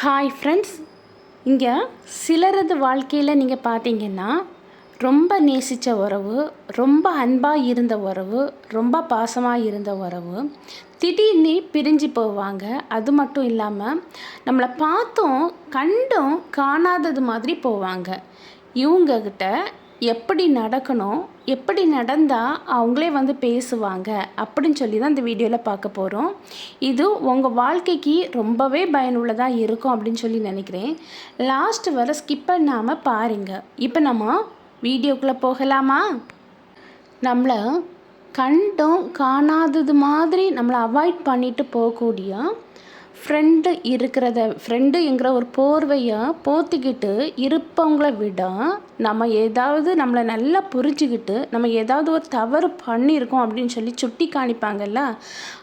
Hi friends இங்கே சிலரது வாழ்க்கையில் நீங்கள் பார்த்தீங்கன்னா ரொம்ப நேசித்த உறவு ரொம்ப அன்பாக இருந்த உறவு ரொம்ப பாசமாக இருந்த உறவு திடீர்னு பிரிஞ்சு போவாங்க. அது மட்டும் இல்லாமல் நம்மளை பார்த்தும் கண்டும் காணாதது மாதிரி போவாங்க. இவங்கக்கிட்ட எப்படி நடக்கணும் எப்படி நடந்தால் அவங்களே வந்து பேசுவாங்க அப்படின்னு சொல்லி தான் இந்த வீடியோவில் பார்க்க போகிறோம் இது உங்கள் வாழ்க்கைக்கு ரொம்பவே பயனுள்ளதாக இருக்கும் அப்படின்னு சொல்லி நினைக்கிறேன். லாஸ்ட் வர ஸ்கிப் பண்ணாமல் பாருங்கள் இப்போ நம்ம வீடியோக்குள்ளே போகலாமா? நம்மளை கண்டும் காணாதது மாதிரி நம்மளை அவாய்ட் பண்ணிட்டு போகக்கூடிய ஃப்ரெண்டு இருக்கிறத ஃப்ரெண்டுங்கிற ஒரு போர்வையை போத்திக்கிட்டு இருப்பவங்கள விட நம்ம ஏதாவது நம்மளை நல்லா புரிஞ்சுக்கிட்டு நம்ம ஏதாவது ஒரு தவறு பண்ணியிருக்கோம் அப்படின்னு சொல்லி சுட்டி காணிப்பாங்கல்ல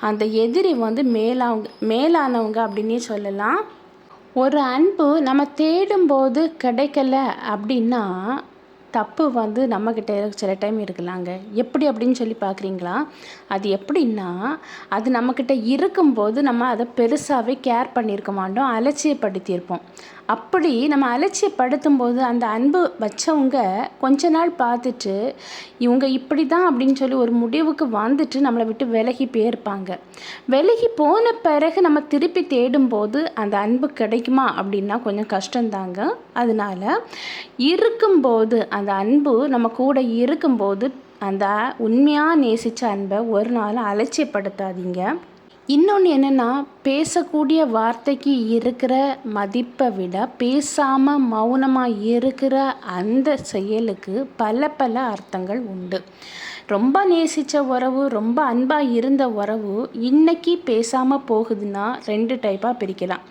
அந்த எதிரி வந்து மேலாவங்க மேலானவங்க அப்படின்னே சொல்லலாம். ஒரு அன்பு நம்ம தேடும்போது கிடைக்கல அப்படின்னா தப்பு வந்து நம்மக்கிட்ட சில டைம் இருக்கலாங்க. எப்படி அப்படின்னு சொல்லி பார்க்குறீங்களா? அது எப்படின்னா அது நம்மக்கிட்ட இருக்கும்போது நம்ம அதை பெருசாகவே கேர் பண்ணியிருக்க மாட்டோம் அலட்சியப்படுத்தியிருப்போம். அப்படி நம்ம அலட்சியப்படுத்தும் போது அந்த அன்பு வச்சவங்க கொஞ்ச நாள் பார்த்துட்டு இவங்க இப்படி தான் அப்படின்னு சொல்லி ஒரு முடிவுக்கு வந்துட்டு நம்மளை விட்டு விலகி போயிருப்பாங்க விலகி போன பிறகு நம்ம திருப்பி தேடும்போது அந்த அன்பு கிடைக்குமா அப்படின்னா கொஞ்சம் கஷ்டந்தாங்க அதனால இருக்கும்போது அந்த அன்பு நம்ம கூட இருக்கும்போது அந்த உண்மையாக நேசித்த அன்பை ஒரு நாள் அலட்சியப்படுத்தாதீங்க. இன்னொன்று என்னென்னா பேசக்கூடிய வார்த்தைக்கு இருக்கிற மதிப்பை விட பேசாமல் மௌனமாக இருக்கிற அந்த செயலுக்கு பல பல அர்த்தங்கள் உண்டு. ரொம்ப நேசித்த உறவு ரொம்ப அன்பாக இருந்த உறவு இன்னைக்கு பேசாமல் போகுதுன்னா ரெண்டு டைப்பாக பிரிக்கலாம்.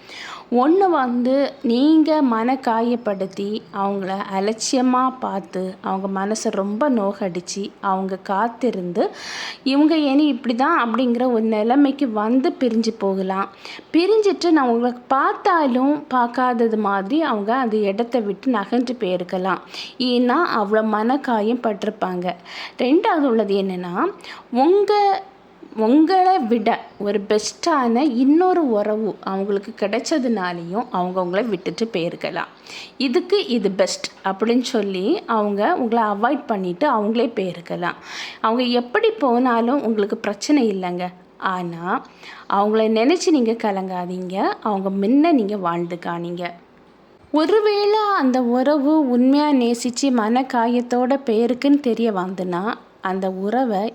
ஒன்று வந்து நீங்கள் மன காயப்படுத்தி அவங்கள அலட்சியமாக பார்த்து அவங்க மனசை ரொம்ப நோகடிச்சு அவங்க காத்திருந்து இவங்க ஏனி இப்படி தான் அப்படிங்கிற ஒரு நிலைமைக்கு வந்து பிரிஞ்சு போகலாம். பிரிஞ்சிட்டு நான் உங்களுக்கு பார்த்தாலும் பார்க்காதது மாதிரி அவங்க அந்த இடத்த விட்டு நகன்று போயிருக்கலாம். ஏன்னா அவ்வளோ மனக்காயம் பட்டிருப்பாங்க ரெண்டாவது உள்ளது என்னென்னா உங்கள் உங்களை விட ஒரு பெஸ்ட்டான இன்னொரு உறவு அவங்களுக்கு கிடைச்சதுனாலையும் அவங்க உங்களை விட்டுட்டு போயிருக்கலாம். இதுக்கு இது பெஸ்ட் அப்படின்னு சொல்லி அவங்க உங்களை அவாய்ட் பண்ணிவிட்டு அவங்களே போயிருக்கலாம். அவங்க எப்படி போனாலும் உங்களுக்கு பிரச்சனை இல்லைங்க. ஆனால் அவங்கள நினச்சி நீங்கள் கலங்காதீங்க. அவங்க முன்ன நீங்கள் வாழ்ந்து காணிங்க. ஒருவேளை அந்த உறவு உண்மையாக நேசித்து மன காயத்தோட பேருக்குன்னு தெரிய வந்துன்னா அந்த உறவை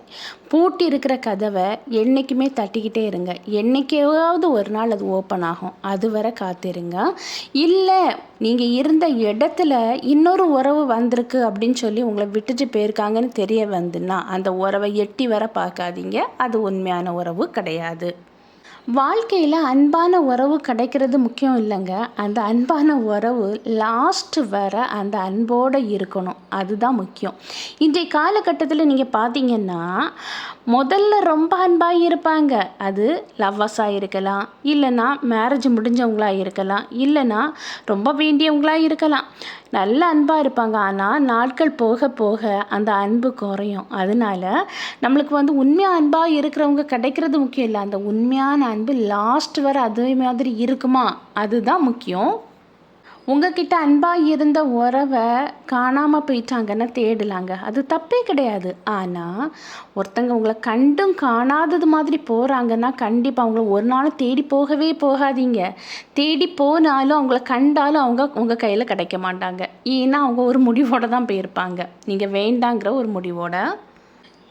பூட்டி இருக்கிற கதவை என்றைக்குமே தட்டிக்கிட்டே இருங்க. என்றைக்காவது ஒரு நாள் அது ஓப்பன் ஆகும். அது வரை காத்திருங்க. இல்லை நீங்கள் இருந்த இடத்துல இன்னொரு உறவு வந்திருக்கு அப்படின்னு சொல்லி உங்களை விட்டுட்டு போயிருக்காங்கன்னு தெரிய வந்துன்னா அந்த உறவை எட்டி வர பார்க்காதீங்க. அது உண்மையான உறவு கிடையாது. வாழ்க்கையில் அன்பான உறவு கிடைக்கிறது முக்கியம் இல்லைங்க. அந்த அன்பான உறவு லாஸ்ட் வர அந்த அன்போடு இருக்கணும். அதுதான் முக்கியம். இன்றைய காலகட்டத்தில் நீங்கள் பார்த்தீங்கன்னா முதல்ல ரொம்ப அன்பாக இருப்பாங்க. அது லவ்வர்ஸாக இருக்கலாம் இல்லைன்னா மேரேஜ் முடிஞ்சவங்களாக இருக்கலாம் இல்லைன்னா ரொம்ப வேண்டியவங்களாக இருக்கலாம். நல்ல அன்பாக இருப்பாங்க. ஆனால் நாட்கள் போக போக அந்த அன்பு குறையும். அதனால நம்மளுக்கு வந்து உண்மையாக அன்பாக இருக்கிறவங்க கிடைக்கிறது முக்கியம் இல்லை. அந்த உண்மையான அன்பு லாஸ்ட் வர அதே மாதிரி இருக்குமா? அதுதான் முக்கியம். உங்ககிட்ட அன்பாக இருந்த உறவை காணாமல் போயிட்டாங்கன்னா தேடலாங்க. அது தப்பே கிடையாது. ஆனால் ஒருத்தங்க உங்களை கண்டும் காணாதது மாதிரி போகிறாங்கன்னா கண்டிப்பாக அவங்கள ஒரு நாளும் தேடி போகவே போகாதீங்க. தேடி போனாலும் அவங்கள கண்டாலும் அவங்க உங்கள் கையில் கிடைக்க மாட்டாங்க. ஏன்னா அவங்க ஒரு முடிவோடு தான் போயிருப்பாங்க. நீங்கள் வேண்டாங்கிற ஒரு முடிவோட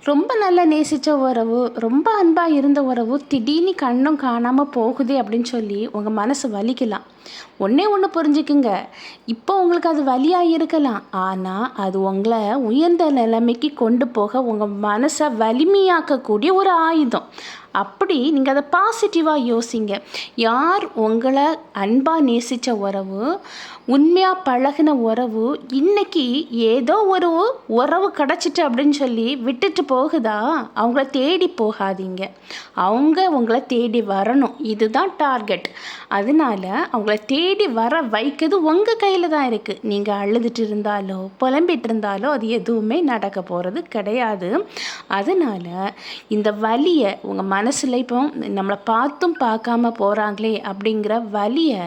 ரொம்ப நல்லா நேசித்த உறவு ரொம்ப அன்பாக இருந்த உறவு திடீர்னு கண்ணும் காணாமல் போகுதே அப்படின்னு சொல்லி உங்கள் மனசு வலிக்கலாம். ஒன்றே ஒன்று புரிஞ்சுக்குங்க. இப்போ உங்களுக்கு அது வலியாக இருக்கலாம். ஆனால் அது உங்களை உயர்ந்த நிலைமைக்கு கொண்டு போக உங்கள் மனசை வலிமையாக்கக்கூடிய ஒரு ஆயுதம். அப்படி நீங்கள் அதை பாசிட்டிவாக யோசிங்க. யார் உங்களை அன்பாக நேசித்த உறவு உண்மையாக பழகின உறவு இன்னைக்கு ஏதோ ஒரு உறவு கிடச்சிட்டு அப்படின்னு சொல்லி விட்டுட்டு போகுதா? அவங்கள தேடி போகாதீங்க. அவங்க உங்களை தேடி வரணும். இதுதான் டார்கெட் அதனால அவங்கள தேடி வர வைக்கிறது உங்கள் கையில் தான் இருக்குது நீங்கள் அழுதுட்டு இருந்தாலோ புலம்பிட்டு இருந்தாலோ அது எதுவுமே நடக்க போகிறது கிடையாது. அதனால் இந்த வழியை உங்கள் மன மனசில் இப்போ நம்மளை பார்த்தும் பார்க்காம போகிறாங்களே அப்படிங்கிற வலியை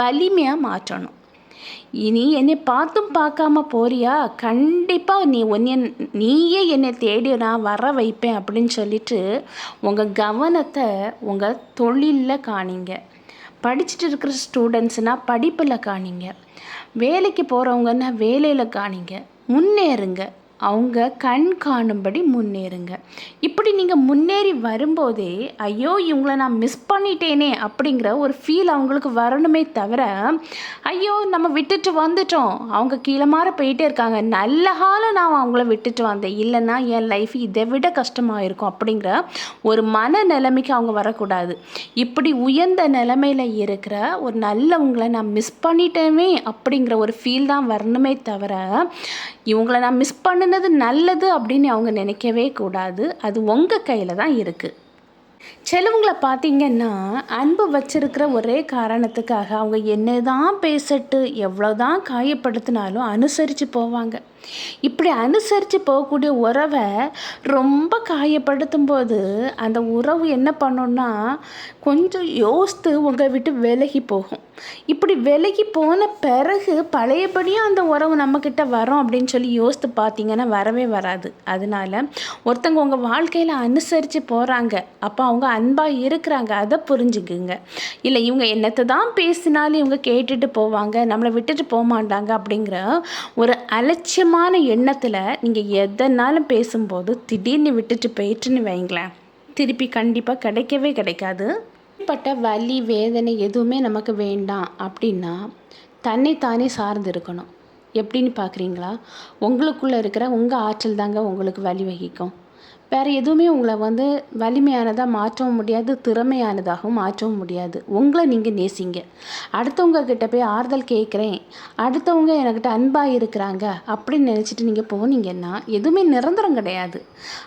வலிமையாக மாற்றணும். இனி என்னை பார்த்தும் பார்க்காம போறியா? கண்டிப்பாக நீ ஒன்னே நீயே என்னை தேடி நான் வர வைப்பேன் அப்படின்னு சொல்லிட்டு உங்கள் கவனத்தை உங்கள் தொழிலில் காணிங்க. படிச்சுட்டு இருக்கிற ஸ்டூடெண்ட்ஸ்னால் படிப்பில் காணிங்க. வேலைக்கு போகிறவங்கன்னா வேலையில் காணிங்க. முன்னேறுங்க. அவங்க கண் காணும்படி முன்னேறுங்க. இப்படி நீங்கள் முன்னேறி வரும்போதே ஐயோ இவங்கள நான் மிஸ் பண்ணிட்டேனே அப்படிங்கிற ஒரு ஃபீல் அவங்களுக்கு வரணுமே தவிர ஐயோ நம்ம விட்டுட்டு வந்துட்டோம். அவங்க கீழே மாற போயிட்டே இருக்காங்க. நல்ல காலம் நான் அவங்கள விட்டுட்டு வந்தேன். இல்லைன்னா என் லைஃப் இதை விட கஷ்டமாக இருக்கும் அப்படிங்கிற ஒரு மன நிலைமைக்கு அவங்க வரக்கூடாது. இப்படி உயர்ந்த நிலைமையில் இருக்கிற ஒரு நல்லவங்களை நான் மிஸ் பண்ணிட்டேமே அப்படிங்கிற ஒரு ஃபீல் தான் வரணுமே தவிர இவங்களை நான் மிஸ் பண்ணது நல்லது அப்படின்னு அவங்க நினைக்கவே கூடாது. அது உங்கள் கையில் தான் இருக்குது சிலவங்களை பார்த்தீங்கன்னா அன்பு வச்சிருக்கிற ஒரே காரணத்துக்காக அவங்க என்ன தான் பேசட்டு எவ்வளோ தான் காயப்படுத்தினாலும் அனுசரித்து போவாங்க. இப்படி அனுசரித்து போகக்கூடிய உறவை ரொம்ப காயப்படுத்தும் போது அந்த உறவு என்ன பண்ணோன்னா கொஞ்சம் யோசித்து உங்களை விட்டு விலகி போகும். இப்படி விலகி போன பிறகு பழையபடியும் அந்த உறவு நம்மக்கிட்ட வரோம் அப்படின்னு சொல்லி யோசித்து பார்த்தீங்கன்னா வரவே வராது. அதனால ஒருத்தங்க உங்கள் வாழ்க்கையில் அனுசரித்து போகிறாங்க அப்போ அவங்க அன்பாக இருக்கிறாங்க. அதை புரிஞ்சுக்குங்க. இல்லை இவங்க என்னத்தை தான் பேசினாலும் இவங்க கேட்டுட்டு போவாங்க. நம்மளை விட்டுட்டு போக மாட்டாங்க அப்படிங்கிற ஒரு அலட்சியமான எண்ணத்தில் நீங்கள் எதனாலும் பேசும்போது திடீர்னு விட்டுட்டு போயிட்டுன்னு வைங்களேன். திருப்பி கண்டிப்பாக கிடைக்கவே கிடைக்காது. பட்ட வலி வேதனை எதுவுமே நமக்கு வேண்டாம் அப்படின்னா தன்னைத்தானே சார்ந்து இருக்கணும். எப்படின்னு பார்க்குறீங்களா உங்களுக்குள்ளே இருக்கிற உங்கள் ஆற்றல் தாங்க உங்களுக்கு வழி வகிக்கும். வேறு எதுவுமே உங்களை வந்து வலிமையானதாக மாற்றவும் முடியாது திறமையானதாகவும் மாற்றவும் முடியாது. உங்களை நீங்கள் நேசிங்க. அடுத்தவங்க கிட்ட போய் ஆறுதல் கேட்குறேன் அடுத்தவங்க என்கிட்ட அன்பாக இருக்கிறாங்க அப்படின்னு நினச்சிட்டு நீங்கள் போனீங்கன்னா எதுவுமே நிரந்தரம் கிடையாது.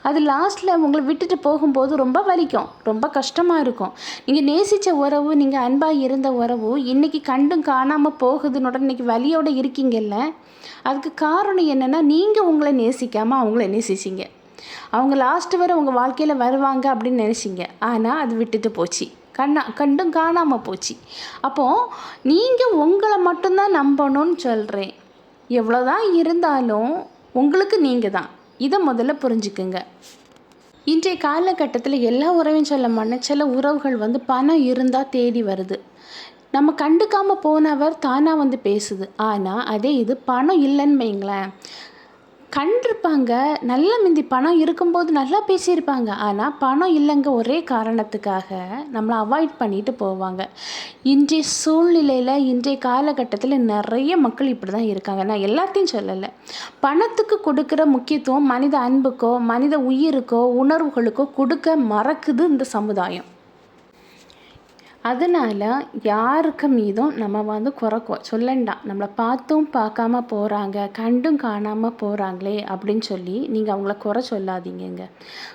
அது லாஸ்ட்டில் உங்களை விட்டுட்டு போகும்போது ரொம்ப வலிக்கும் ரொம்ப கஷ்டமாக இருக்கும். நீங்கள் நேசித்த உறவு நீங்கள் அன்பாக இருந்த உறவு இன்றைக்கி கண்டும் காணாமல் போகுதுன்னோட இன்றைக்கி வலியோடு இருக்கீங்கல்ல அதுக்கு காரணம் என்னென்னா நீங்கள் உங்களை நேசிக்காமல் அவங்கள நேசிச்சிங்க. அவங்க லாஸ்ட்டு வரை உங்கள் வாழ்க்கையில் வருவாங்க அப்படின்னு நினச்சிங்க. ஆனால் அது விட்டுட்டு போச்சு. கண்ணா கண்டும் காணாமல் போச்சு. அப்போது நீங்கள் உங்களை மட்டும்தான் நம்பணும்னு சொல்கிறேன் எவ்வளோதான் இருந்தாலும் உங்களுக்கு நீங்கள் தான் இதை முதல்ல புரிஞ்சுக்குங்க. இன்றைய காலகட்டத்தில் எல்லா உறவையும் சொல்ல மாட்டேன் சில உறவுகள் வந்து பணம் இருந்தால் தேடி வருது. நம்ம கண்டுக்காமல் போனவர் தானாக வந்து பேசுது. ஆனால் அதே இது பணம் இல்லைன்னு வைங்களேன். கண்டிருப்பாங்க. நல்ல மிந்தி பணம் இருக்கும்போது நல்லா பேசியிருப்பாங்க. ஆனால் பணம் இல்லைங்க ஒரே காரணத்துக்காக நம்மளை அவாய்ட் பண்ணிட்டு போவாங்க. இன்றைய சூழ்நிலையில் இன்றைய காலகட்டத்தில் நிறைய மக்கள் இப்படி தான் இருக்காங்க. நான் எல்லாத்தையும் சொல்லலை. பணத்துக்கு கொடுக்குற முக்கியத்துவம் மனித அன்புக்கோ மனித உயிருக்கோ உணர்வுகளுக்கோ கொடுக்க மறக்குது இந்த சமுதாயம். அதனால் யாருக்கு மீதும் நம்ம வந்து குறை சொல்லண்டாம் நம்மளை பார்த்தும் பார்க்காம போகிறாங்க கண்டும் காணாமல் போகிறாங்களே அப்படின்னு சொல்லி நீங்கள் அவங்கள குறை சொல்லாதீங்கங்க.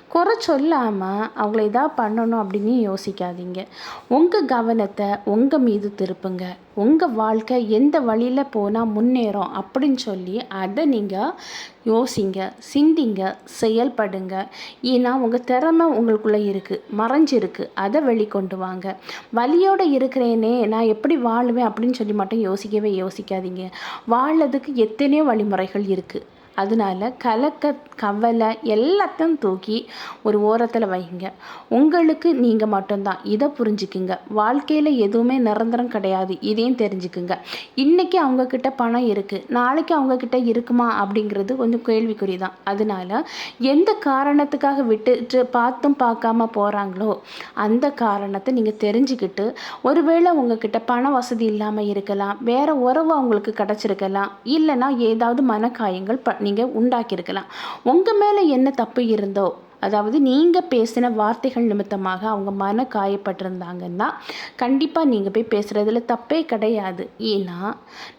குறை சொல்லாமல் அவங்கள இதாக பண்ணணும் அப்படின்னு யோசிக்காதீங்க. உங்கள் கவனத்தை உங்கள் மீது திருப்புங்க. உங்கள் வாழ்க்கை எந்த வழியில் போனால் முன்னேறும் அப்படின்னு சொல்லி அதை நீங்கள் யோசிங்க சிந்திங்க செயல்படுங்க. ஏன்னா உங்கள் திறமை உங்களுக்குள்ளே இருக்குது மறைஞ்சிருக்கு. அதை வெளிக்கொண்டு வாங்க. வழியோடு இருக்கிறேனே நான் எப்படி வாழுவேன் அப்படின்னு சொல்லி மட்டும் யோசிக்கவே யோசிக்காதீங்க. வாழ்றதுக்கு எத்தனையோ வழிமுறைகள் இருக்குது அதனால கலக்க கவலை எல்லாத்தையும் தூக்கி ஒரு ஓரத்தில் வைங்க. உங்களுக்கு நீங்கள் மட்டும்தான். இதை புரிஞ்சுக்குங்க. வாழ்க்கையில் எதுவுமே நிரந்தரம் கிடையாது. இதையும் தெரிஞ்சுக்குங்க. இன்றைக்கி அவங்கக்கிட்ட பணம் இருக்குது நாளைக்கு அவங்கக்கிட்ட இருக்குமா அப்படிங்கிறது கொஞ்சம் கேள்விக்குறி தான் அதனால எந்த காரணத்துக்காக விட்டுட்டு பார்த்தும் பார்க்காம போகிறாங்களோ அந்த காரணத்தை நீங்கள் தெரிஞ்சுக்கிட்டு ஒருவேளை உங்ககிட்ட பண வசதி இல்லாமல் இருக்கலாம். வேறு உறவு அவங்களுக்கு கிடச்சிருக்கலாம். இல்லைன்னா ஏதாவது மனக்காயங்கள் ப நீங்கள் உண்டாக்கியிருக்கலாம். உங்கள் மேலே என்ன தப்பு இருந்தோ அதாவது நீங்கள் பேசின வார்த்தைகள் நிமித்தமாக அவங்க மன காயப்பட்டிருந்தாங்கன்னா கண்டிப்பாக நீங்கள் போய் பேசுகிறதுல தப்பே கிடையாது. ஏன்னா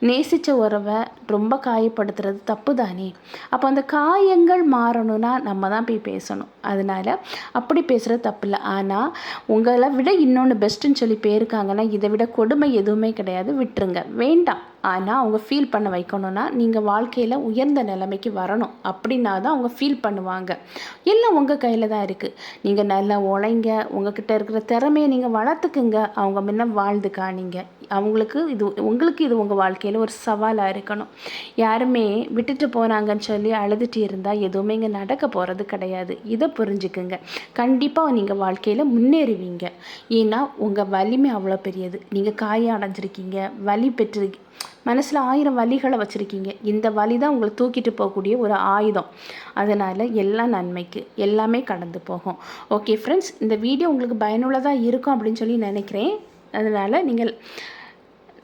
நேசித்த உறவை ரொம்ப காயப்படுத்துறது தப்பு தானே அப்போ அந்த காயங்கள் மாறணும்னா நம்ம தான் போய் பேசணும். அதனால் அப்படி பேசுகிறது தப்பு இல்லை ஆனால் உங்களை விட இன்னொன்று பெஸ்ட்டுன்னு சொல்லி போயிருக்காங்கன்னா இதை விட கொடுமை எதுவுமே கிடையாது. விட்டுருங்க. வேண்டாம். ஆனால் அவங்க ஃபீல் பண்ண வைக்கணும்னா நீங்கள் வாழ்க்கையில் உயர்ந்த நிலைமைக்கு வரணும். அப்படின்னா தான் அவங்க ஃபீல் பண்ணுவாங்க. எல்லாம் உங்கள் கையில் தான் இருக்குது நீங்கள் நல்லா உழைங்க. உங்ககிட்ட இருக்கிற திறமையை நீங்கள் வளர்த்துக்குங்க. அவங்க முன்ன வாழ்ந்து காணிங்க. அவங்களுக்கு இது உங்களுக்கு இது உங்கள் வாழ்க்கையில் ஒரு சவாலாக இருக்கணும். யாருமே விட்டுட்டு போனாங்கன்னு சொல்லி அழுதுட்டு இருந்தால் எதுவுமே இங்கே நடக்க போகிறது கிடையாது. இதை புரிஞ்சுக்குங்க. கண்டிப்பாக நீங்கள் வாழ்க்கையில் முன்னேறுவீங்க. ஏன்னா உங்கள் வலிமை அவ்வளோ பெரியது. நீங்கள் காயம் அடைஞ்சிருக்கீங்க வலி பெற்று மனசில் ஆயிரம் வலிகளை வச்சுருக்கீங்க. இந்த வலி தான் உங்களை தூக்கிட்டு போகக்கூடிய ஒரு ஆயுதம். அதனால் எல்லாம் நன்மைக்கு எல்லாமே கடந்து போகும். ஓகே ஃப்ரெண்ட்ஸ் இந்த வீடியோ உங்களுக்கு பயனுள்ளதாக இருக்கும் அப்படின்னு சொல்லி நினைக்கிறேன். அதனால் நீங்கள்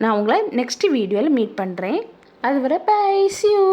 நான் உங்களை நெக்ஸ்ட் வீடியோவில் மீட் பண்ணுறேன் அதுவரை பை சி யூ